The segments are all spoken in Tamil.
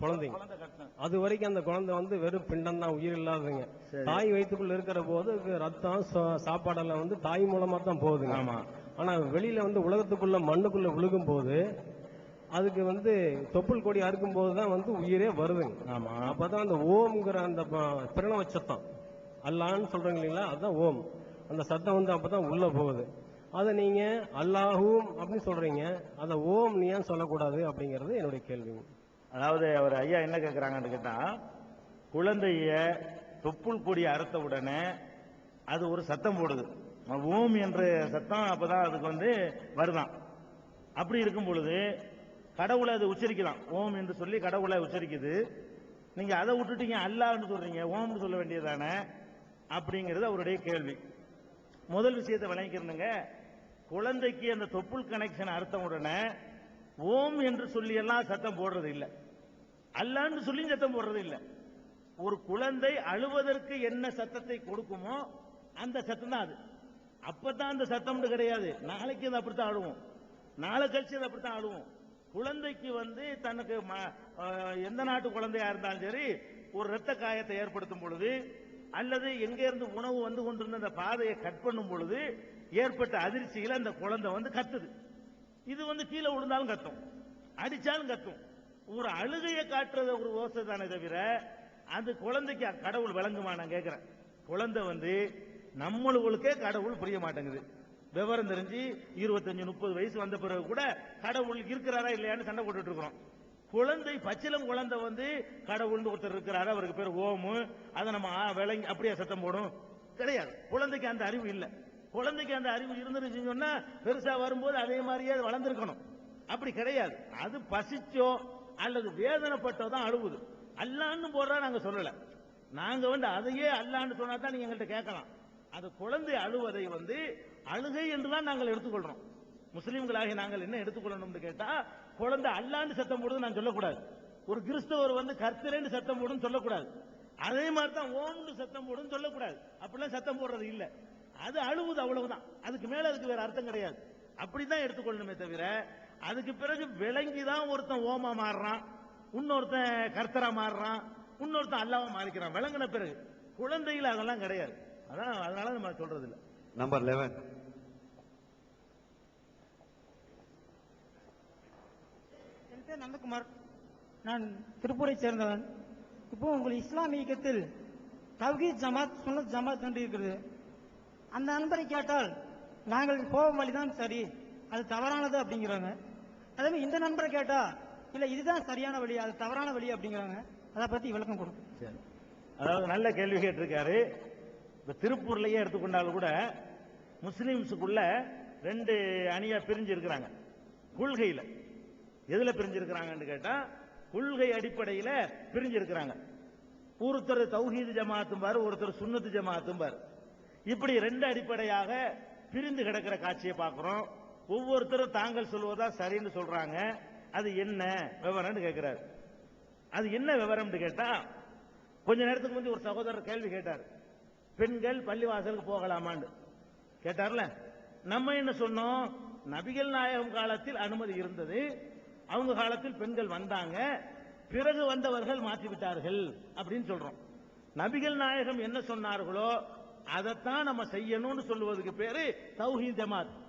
குழந்தைங்க. அது வரைக்கும் அந்த குழந்தை வந்து வெறும் பிண்டம் தான் உயிர் இல்லாததுங்க. சரி. தாய் வயிற்றுக்குள்ள இருக்கிற போது ரத்தம் சாப்பாடெல்லாம் வந்து தாய் மூலமா தான் போகுதுங்க. ஆமா. ஆனா வெளியில வந்து உலகத்துக்குள்ள மண்ணுக்குள்ள விழுகும் போது அதுக்கு வந்து தொப்புள் கொடி அறுக்கும் போது தான் வந்து உயிரே வருதுங்க. ஆமா. அப்பதான் அந்த ஓம்ங்கிற அந்த பிரணவ சத்தம். அல்லான்னு சொல்றீங்க இல்லைங்களா? அதுதான் ஓம். அந்த சத்தம் வந்து அப்பதான் உள்ள போகுது. அதை நீங்க அல்லாஹூம் அப்படின்னு சொல்றீங்க. அதை ஓம் நீ ஏன் சொல்லக்கூடாது அப்படிங்கிறது என்னுடைய கேள்விங்க. அதாவது அவர் ஐயா என்ன கேட்குறாங்கன்னு கேட்டால் குழந்தைய தொப்புள் கொடி அறுத்த உடனே அது ஒரு சத்தம் போடுது. ஓம் என்ற சத்தம் அப்போதான் அதுக்கு வந்து வருதான். அப்படி இருக்கும் பொழுது கடவுளை அது உச்சரிக்கலாம். ஓம் என்று சொல்லி கடவுளை உச்சரிக்குது. நீங்கள் அதை விட்டுட்டீங்க அல்லாஹ்னு சொல்றீங்க ஓம்னு சொல்ல வேண்டியதானே அப்படிங்கிறது அவருடைய கேள்வி. முதல் விஷயத்தை விளங்கிக்கிறனுங்க குழந்தைக்கு அந்த தொப்புள் கனெக்ஷன் அறுத்த உடனே ஓம் என்று சொல்லி எல்லாம் சத்தம் போடுறது இல்லை. அல்லான்னு சொல்லி சத்தம் போடுறது இல்ல. ஒரு குழந்தை அழுவதற்கு என்ன சத்தத்தை கொடுக்குமோ அந்த சத்தம் தான் அது. அப்பதான் அந்த சத்தம்னு கிடையாது. நாளைக்கு அது அப்படித்தான் ஆடுவோம். நாளை கழிச்சு அது அப்படித்தான் ஆடுவோம். குழந்தைக்கு வந்து தனக்கு ம- எந்த நாட்டு குழந்தையா இருந்தாலும் சரி ஒரு இரத்த காயத்தை ஏற்படுத்தும் பொழுது அல்லது எங்கேருந்து உணவு வந்து கொண்டிருந்த அந்த பாதையை கட் பண்ணும் பொழுது ஏற்பட்ட அதிர்ச்சியில அந்த குழந்தை வந்து கத்துது. இது வந்து கீழே விழுந்தாலும் கத்தும். அடிச்சாலும் கத்தும். ஒரு அழுகையை காட்டுறது ஒரு ஓசை தானே தவிர அது குழந்தைக்கு கடவுள் விளங்குமா நான் கேட்கிறேன் குழந்தை வந்து நம்மளுக்கே கடவுள் புரிய மாட்டேங்குது. விவரம் தெரிஞ்சு இருபத்தஞ்சு முப்பது வயசு வந்த பிறகு கூட கடவுள் இருக்கிறாரா இல்லையான்னு சண்டை போட்டுட்டு இருக்கிறோம். குழந்தை பச்சிலம் குழந்தை வந்து கடவுள்னு ஒருத்தர் இருக்கிறாரு அவருக்கு பேர் ஓமு. அதை நம்ம விளங்கி அப்படியே சத்தம் போடும். கிடையாது. குழந்தைக்கு அந்த அறிவு இல்லை. குழந்தைக்கு அந்த அறிவு இருந்துருச்சுன்னு சொன்னா பெருசா வரும்போது அதே மாதிரியே வளர்ந்துருக்கணும். அப்படி கிடையாது. அது பசிச்சோ அல்லது வேதனைப்பட்டதான் அழுவுது. அல்லான்னு போடுறா நாங்க சொல்லல. நாங்க வந்து அதையே அல்லான்னு சொன்னா தான் நீங்க எங்கள்கிட்ட கேட்கலாம். அது குழந்தை அழுவதை வந்து அழுகை என்றுதான் நாங்கள் எடுத்துக்கொள்றோம். முஸ்லீம்களாகி நாங்கள் என்ன எடுத்துக்கொள்ளணும்னு கேட்டா குழந்தை அல்லான்னு சத்தம் போடுது நான் சொல்லக்கூடாது. ஒரு கிறிஸ்தவர் வந்து கர்த்தரேன்னு சத்தம் போடுன்னு சொல்லக்கூடாது. அதே மாதிரி தான் ஓம்னு சத்தம் போடுன்னு சொல்லக்கூடாது. அப்படிலாம் சத்தம் போடுறது இல்ல. அது அழுவுது அவ்வளவுதான். அதுக்கு மேல அதுக்கு வேற அர்த்தம் கிடையாது. அப்படிதான் எடுத்துக்கொள்ளணுமே தவிர அதுக்கு பிறகு விளங்கி தான் ஒருத்தன் ஓமா மாறுறான் இன்னொருத்தன் கர்த்தரா மாறுறான் இன்னொருத்தன் அல்லாவா மாறிக்கிறான். விளங்கின பிறகு குழந்தைகள் அதெல்லாம் கிடையாது. அதான் அதனால நம்ம சொல்றது இல்ல நம்பர் லெவன் என் பேர் நந்தகுமார். நான் திருப்பூரை சேர்ந்தவன். இப்போ உங்கள் இஸ்லாம் இயக்கத்தில் தவ்ஹீத் ஜமாத் சுன்னத் ஜமாத் என்று இருக்கிறது. அந்த நண்பரை கேட்டால் நாங்கள் போகும் வழிதான் சரி அது தவறானது அப்படிங்கிறாங்க. அதே மாதிரி இந்த நண்பரை கேட்டா இல்ல இதுதான் சரியான வழி அது தவறான வழி அப்படிங்கிறாங்க. அதை பத்தி விளக்கம் கொடுங்க. சரி. அதாவது நல்ல கேள்வி கேட்டிருக்காரு. இப்ப திருப்பூர்லயே எடுத்துக்கொண்டாலும் கூட முஸ்லிம்ஸுக்குள்ள ரெண்டு அணியா பிரிஞ்சு இருக்கிறாங்க கொள்கையில. எதுல பிரிஞ்சிருக்கிறாங்கன்னு கேட்டா கொள்கை அடிப்படையில பிரிஞ்சிருக்கிறாங்க. ஒருத்தர் தௌஹீது ஜமாத்தும் பாரு ஒருத்தர் சுண்ணத்து ஜமாத்தும் பாரு. இப்படி ரெண்டு அடிப்படையாக பிரிந்து கிடக்கிற காட்சியை பார்க்கிறோம். ஒவ்வொருத்தரும் தாங்கள் சொல்வதா சரின்னு சொல்றாங்க. அது என்ன விவரம்னு கேட்கிறார் அது என்ன விவரம்னு கேட்டா கொஞ்ச நேரத்துக்கு முந்தி ஒரு சகோதரர் கேள்வி கேட்டார். பெண்கள் பள்ளிவாசலுக்கு போகலாமான்னு. கேட்டார்ல நம்ம என்ன சொன்னோம்? நபிகள் நாயகம் காலத்தில் அனுமதி இருந்தது. அவங்க காலத்தில் பெண்கள் வந்தாங்க. பிறகு வந்தவர்கள் மாற்றி விட்டார்கள் அப்படின்னு சொல்றோம். நபிகள் நாயகம் என்ன சொன்னார்களோ அதைத்தான் நம்ம செய்யணும்னு சொல்லுவதுக்கு பேரு தௌஹீத் ஜமாத்.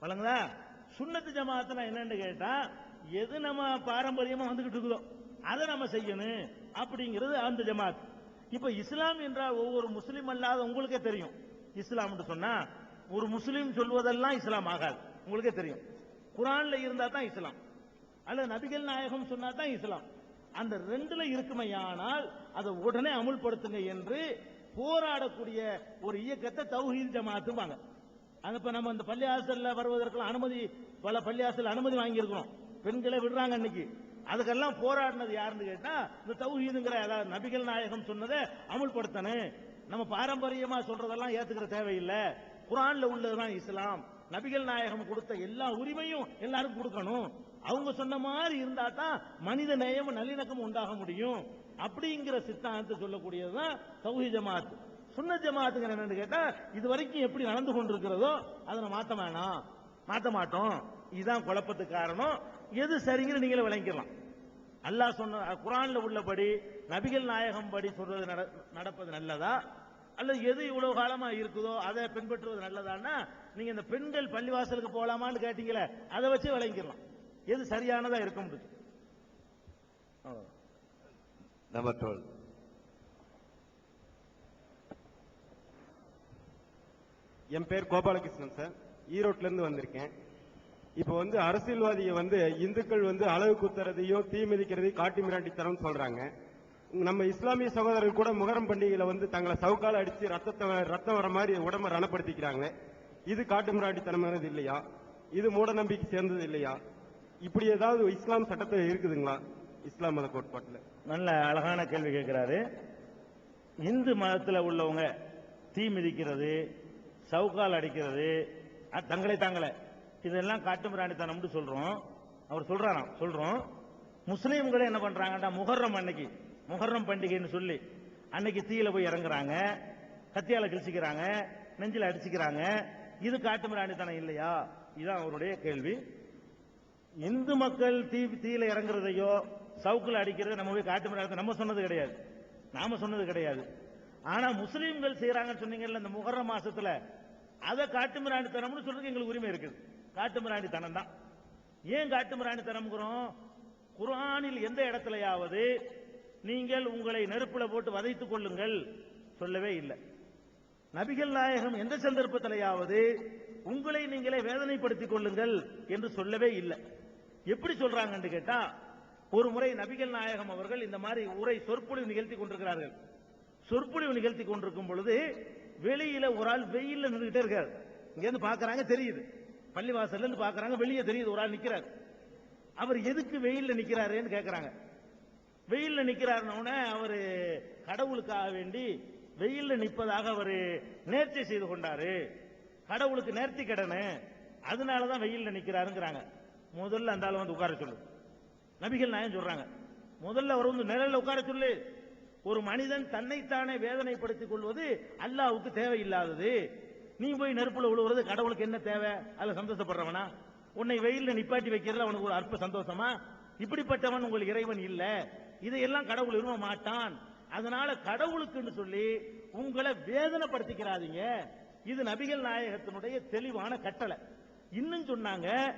வழங்குதா? சுண்ணத்து ஜமாத்துல என்னன்னு கேட்டா எது நம்ம பாரம்பரியமா வந்துகிட்டு இருக்குதோ அதை நம்ம செய்யணும் அப்படிங்கிறது அந்த ஜமாத். இப்ப இஸ்லாம் என்றால் ஒவ்வொரு முஸ்லீம் அல்லாத உங்களுக்கே தெரியும். இஸ்லாம்னு சொன்னா ஒரு முஸ்லீம் சொல்வதெல்லாம் இஸ்லாம் ஆகாது. உங்களுக்கே தெரியும். குரான்ல இருந்தா தான் இஸ்லாம். அல்லது நபிகள் நாயகம் சொன்னா தான் இஸ்லாம். அந்த ரெண்டுல இருக்குமையானால் அதை உடனே அமுல்படுத்துங்க என்று போராடக்கூடிய ஒரு இயக்கத்தை தௌஹீத் ஜமாத்துவாங்க அப்ப நம்ம இந்த பள்ளியாசல்ல வருவதற்கெல்லாம் அனுமதி பல பள்ளியாசல் அனுமதி வாங்கியிருக்கிறோம். பெண்களை விடுறாங்க இன்னைக்கு அதுக்கெல்லாம் போராடினது யாருன்னு கேட்டா இந்த தௌஹீதுங்கிற அதாவது நபிகள் நாயகம் சொன்னதை அமுல்படுத்தணும் நம்ம பாரம்பரியமா சொல்றதெல்லாம் ஏத்துக்கிற தேவையில்லை. குரான்ல உள்ளதுதான் இஸ்லாம். நபிகள் நாயகம் கொடுத்த எல்லா உரிமையும் எல்லாருக்கும் கொடுக்கணும். அவங்க சொன்ன மாதிரி இருந்தா தான் மனித நேயமும் நல்லிணக்கமும் உண்டாக முடியும். அப்படிங்கிற சித்தாந்தத்தை சொல்லக்கூடியதுதான் தௌஹி ஜமாத். சுன்ன ஜமாத்துங்கிற என்னன்னு கேட்டா இது வரைக்கும் எப்படி நடந்து கொண்டிருக்கிறதோ அதை மாத்த வேணாம். மாத்த மாட்டோம். இதுதான் குழப்பத்துக்கு காரணம். எது சரிங்கன்னு நீங்களே விளங்கிடலாம். அல்லாஹ் சொன்ன குரான்ல உள்ளபடி நபிகள் நாயகம் படி சொல்றது நட- நடப்பது நல்லதா? அல்லது எது இவ்வளவு காலமா இருக்குதோ அதை பின்பற்றுவது நல்லதான்னா நீங்க இந்த பெண்கள் பள்ளிவாசலுக்கு போலாமான்னு கேட்டீங்களே அதை வச்சு விளங்கிடலாம். எது சரியானதா இருக்க முடியும்? அவ்வளவுதான். என் பேர் கோபாலகிருஷ்ணன் சார். ஈரோட்ல இருந்து வந்திருக்கேன். இப்போ வந்து அரசியல்வாதியை வந்து இந்துக்கள் வந்து அளவு குத்துறதையும் தீ மிதிக்கிறதையும் காட்டி மிராண்டித்தனம் சொல்கிறாங்க நம்ம இஸ்லாமிய சகோதரர்கள் கூட முகரம் பண்டிகையில் வந்து தங்களை சவுக்கால் அடித்து ரத்தத்தை ரத்தம் வர மாதிரி உடம்ப ரணப்படுத்திக்கிறாங்க இது காட்டு மிராண்டித்தனமானது இல்லையா? இது மூட நம்பிக்கை சேர்ந்தது இல்லையா? இப்படி ஏதாவது இஸ்லாம் சட்டத்தில் இருக்குதுங்களா? இஸ்லாம் மத கோட்பாட்டில். நல்ல அழகான கேள்வி கேட்கிறாரு. இந்து மதத்தில் உள்ளவங்க தீ மிதிக்கிறது சவுக்கால் அடிக்கிறது. தங்களை தாங்களே இதெல்லாம் காட்டுமிராணித்தனம்னு சொல்றோம். அவர் சொல்றாராம் சொல்றோம். முஸ்லீம்களே என்ன பண்றாங்கடா முகர்ரம் அன்னைக்கு. முகர்ரம் பண்டிகைன்னு சொல்லி அன்னைக்கு தீயில போய் இறங்குறாங்க. கத்தியால கிழிச்சிக்கிறாங்க. நெஞ்சில் அடிச்சுக்கிறாங்க. இது காட்டுமிராணித்தனம் இல்லையா? இதுதான் அவருடைய கேள்வி. இந்து மக்கள் தீ தீயில இறங்குறதையோ சவுக்கில் அடிக்கிறத நம்ம போய் காட்டு மிராயத்தை நம்ம சொன்னது கிடையாது. நாம சொன்னது கிடையாது. ஆனா முஸ்லீம்கள் செய்யறாங்கன்னு சொன்னீங்கல்ல இந்த முகர்ர மாசத்துல. அதை காட்டு மிராண்டித்தனம்னு சொல்றதுக்கு எங்களுக்கு உரிமை இருக்குது. காட்டுமிராண்டி மிராண்டித்தனம் தான் ஏன் காட்டு மிராண்டித்தனம்ங்கிறோம் குரானில் எந்த இடத்துலயாவது நீங்கள் உங்களை நெருப்புல போட்டு வதைத்துக் கொள்ளுங்கள் சொல்லவே இல்லை. நபிகள் நாயகம் எந்த சந்தர்ப்பத்திலேயாவது உங்களை நீங்களே வேதனைப்படுத்திக் கொள்ளுங்கள் என்று சொல்லவே இல்லை. எப்படி சொல்றாங்கன்னு கேட்டா ஒரு முறை நபிகள் நாயகம் அவர்கள் இந்த மாதிரி உரை சொற்பொழிவு நிகழ்த்தி கொண்டிருக்கிறார்கள். சொற்பொழிவு நிகழ்த்தி கொண்டிருக்கும் பொழுது வெளியில ஒரு ஆள் வெயில்ல நின்றுகிட்டே இருக்காரு. இங்க இருந்து பாக்குறாங்க தெரியுது. பள்ளிவாசல்ல இருந்து பாக்குறாங்க வெளியே தெரியுது ஒரு ஆள் நிக்கிறார். அவர் எதுக்கு வெயில்ல நிக்கிறாருன்னு கேக்குறாங்க. வெயில்ல நிக்கிறாருன்னு அவரு கடவுளுக்காக வேண்டி வெயில்ல நிற்பதாக அவரு நேர்த்தி செய்து கொண்டாரு. கடவுளுக்கு நேர்த்தி கடனு அதனாலதான் வெயில்ல நிக்கிறாருங்கிறாங்க. முதல்ல அந்த ஆள் வந்து உட்கார சொல்லு. நபிகள் நாயம் சொல்றாங்க. முதல்ல அவர் வந்து நிழல்ல உட்கார சொல்லு. ஒரு மனிதன் தன்னைத்தானே வேதனைப்படுத்திக் கொள்வது அல்லாவுக்கு தேவையில்லாதது. நீ போய் நெருப்புல விழுவுறது கடவுளுக்கு என்ன தேவை? அதுல சந்தோஷப்படுறவனா? உன்னை வெயில நிப்பாட்டி வைக்கிறதுல அவனுக்கு ஒரு அற்ப சந்தோஷமா? இப்படிப்பட்டவன் உங்கள் இறைவன் இல்ல. இதையெல்லாம் கடவுள் விரும்ப மாட்டான். அதனால கடவுளுக்குன்னு சொல்லி உங்களை வேதனைப்படுத்திக்கிறாதீங்க. இது நபிகள் நாயகத்தினுடைய தெளிவான கட்டளை. இன்னும் சொன்னாங்க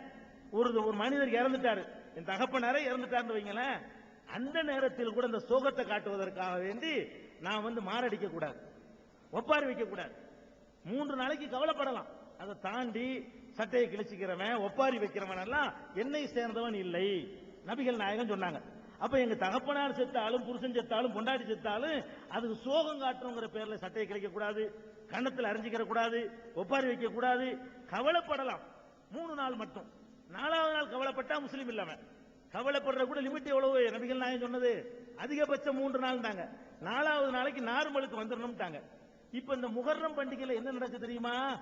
ஒரு ஒரு மனிதர் இறந்துட்டாரு. என் தகப்பனாரே இறந்துட்டாருன்னு வைங்களேன். அந்த நேரத்தில் கூட இந்த சோகத்தை காட்டுவதற்காக வேண்டி நான் வந்து மாரடிக்க கூடாது. ஒப்பாரி வைக்க கூடாது. மூன்று நாளைக்கு கவலைப்படலாம். அதை தாண்டி சட்டையை கிழிச்சுக்கிறவன் ஒப்பாரி வைக்கிறவன் எல்லாம் என்னை சேர்ந்தவன் இல்லை. நபிகள் நாயகம் சொன்னாங்க. அப்ப எங்க தகப்பனார் செத்தாலும் புருஷன் செத்தாலும் பொண்டாட்டி செத்தாலும் அதுக்கு சோகம் காட்டுறோங்கிற பேர்ல சட்டையை கிழிக்க கூடாது கண்ணத்தில் அறிஞ்சிக்கிற கூடாது ஒப்பாரி வைக்க கூடாது. கவலைப்படலாம். மூணு நாள் மட்டும். நாலாவது நாள் கவலைப்பட்டா முஸ்லீம் இல்லவன் கவலைப்படுற கூட லிமிட் எவ்வளவு நபிகள் நாயகம் சொன்னது. அதிகபட்சம் மூன்று நாள் தாங்க நாலாவது நாளைக்கு நார்மலுக்கு வந்துடணும்ட்டாங்க. இப்ப இந்த முகர்ணம் பண்டிகையில என்ன நடக்குது தெரியுமா?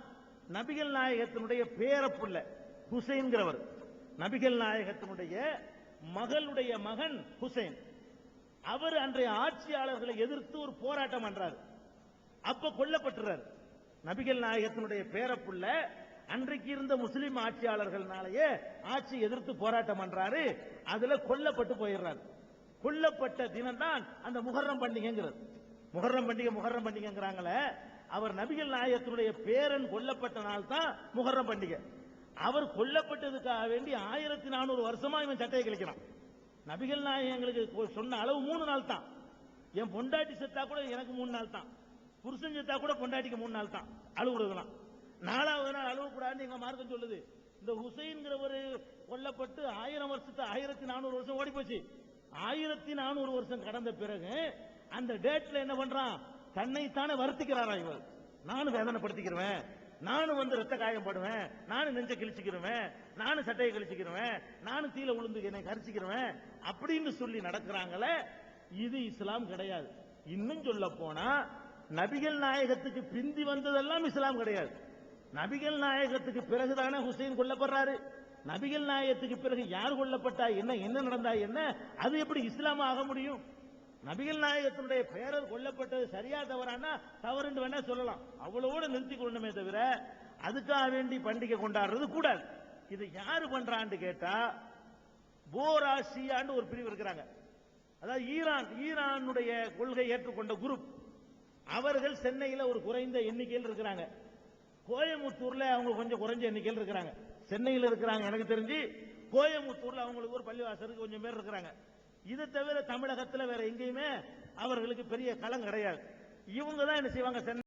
நபிகள் நாயகத்தினுடைய பேரப்புள்ள ஹுசைன்கிறவர். நபிகள் நாயகத்தினுடைய மகளுடைய மகன் ஹுசைன். அவர் அன்றைய ஆட்சியாளர்களை எதிர்த்து ஒரு போராட்டம் பண்றாரு. அப்ப கொல்லப்பட்டுறாரு. நபிகள் நாயகத்தினுடைய பேரப்புள்ள அன்றைக்கு இருந்த முஸ்லிம் ஆட்சியாளர்கள்னாலேயே ஆட்சி எதிர்த்து போராட்டம் பண்றாரு. அதுல கொல்லப்பட்டு போயிடுறாரு. கொல்லப்பட்ட தினம்தான் அந்த முகர்ரம் பண்டிகைங்கிறது. முகர்ரம் பண்டிகை முகர்ரம் பண்டிகைங்கிறாங்களே. அவர் நபிகள் நாயகத்தினுடைய பேரன் கொல்லப்பட்ட நாள் தான் முகர்ரம் பண்டிகை. அவர் கொல்லப்பட்டதுக்காக வேண்டி ஆயிரத்தி நானூறு வருஷமா இவன் சட்டையை கிழிக்கிறான். நபிகள் நாயகங்களுக்கு சொன்ன அளவு மூணு நாள் தான். என் பொண்டாட்டி செத்தா கூட எனக்கு மூணு நாள் தான். புருஷன் செத்தா கூட பொண்டாட்டிக்கு மூணு நாள் தான். அழுகுறதுலாம். நாலாவது நாள் அழுவக்கூடாதுன்னு எங்க மார்க்கம் சொல்லுது. இந்த ஹுசைன்கிறவர் கொல்லப்பட்டு ஆயிரம் வருஷத்து ஆயிரத்தி நானூறு வருஷம் ஓடி போச்சு. ஆயிரத்தி நானூறு வருஷம் கடந்த பிறகு அந்த டேட்ல என்ன பண்றான்? தன்னைத்தானே வருத்திக்கிறாரா இவர். நானும் வேதனைப்படுத்திக்கிறவன் நானும் வந்து ரத்த காயப்படுவேன் நானும் நெஞ்ச கிழிச்சுக்கிறவேன் நானும் சட்டையை கிழிச்சுக்கிறவேன் நானும் தீல உளுந்து என்னை கரிச்சிக்கிறவேன் அப்படின்னு சொல்லி நடக்கிறாங்களே இது இஸ்லாம் கிடையாது. இன்னும் சொல்ல போனா நபிகள் நாயகத்துக்கு பிந்தி வந்ததெல்லாம் இஸ்லாம் கிடையாது. நபிகள் நாயகத்துக்கு பிறகுதானே ஹுசைன் கொல்லப்படுறாரு. நபிகள் நாயகத்துக்கு பிறகு யார் கொல்லப்பட்டா என்ன என்ன நடந்தா என்ன? அது எப்படி இஸ்லாம் ஆக முடியும்? நபிகள் நாயகத்தினுடைய பெயரர் கொல்லப்பட்டது சரியா தவறானா தவறுன்னு வேணா சொல்லலாம். அவ்வளவோட நிறுத்தி கொள்ளணுமே தவிர அதுக்காக வேண்டி பண்டிகை கொண்டாடுறது கூடாது. இது யாரு பண்றான்னு கேட்டா போராசியான்னு ஒரு பிரிவு இருக்கிறாங்க. அதாவது ஈரான் ஈரானுடைய கொள்கை ஏற்றுக்கொண்ட குரூப். அவர்கள் சென்னையில ஒரு குறைந்த எண்ணிக்கையில் இருக்கிறாங்க. கோயம்புத்தூர்ல அவங்க கொஞ்சம் குறைஞ்ச எண்ணிக்கையில் இருக்கிறாங்க. சென்னையில் இருக்கிறாங்க எனக்கு தெரிஞ்சு. கோயம்புத்தூர்ல அவங்களுக்கு ஒரு பள்ளிவாசலுக்கு கொஞ்சம் பேர் இருக்கிறாங்க. இதை தவிர தமிழகத்துல வேற எங்கேயுமே அவர்களுக்கு பெரிய களம் கிடையாது. இவங்க தான் என்ன செய்வாங்க சென்னை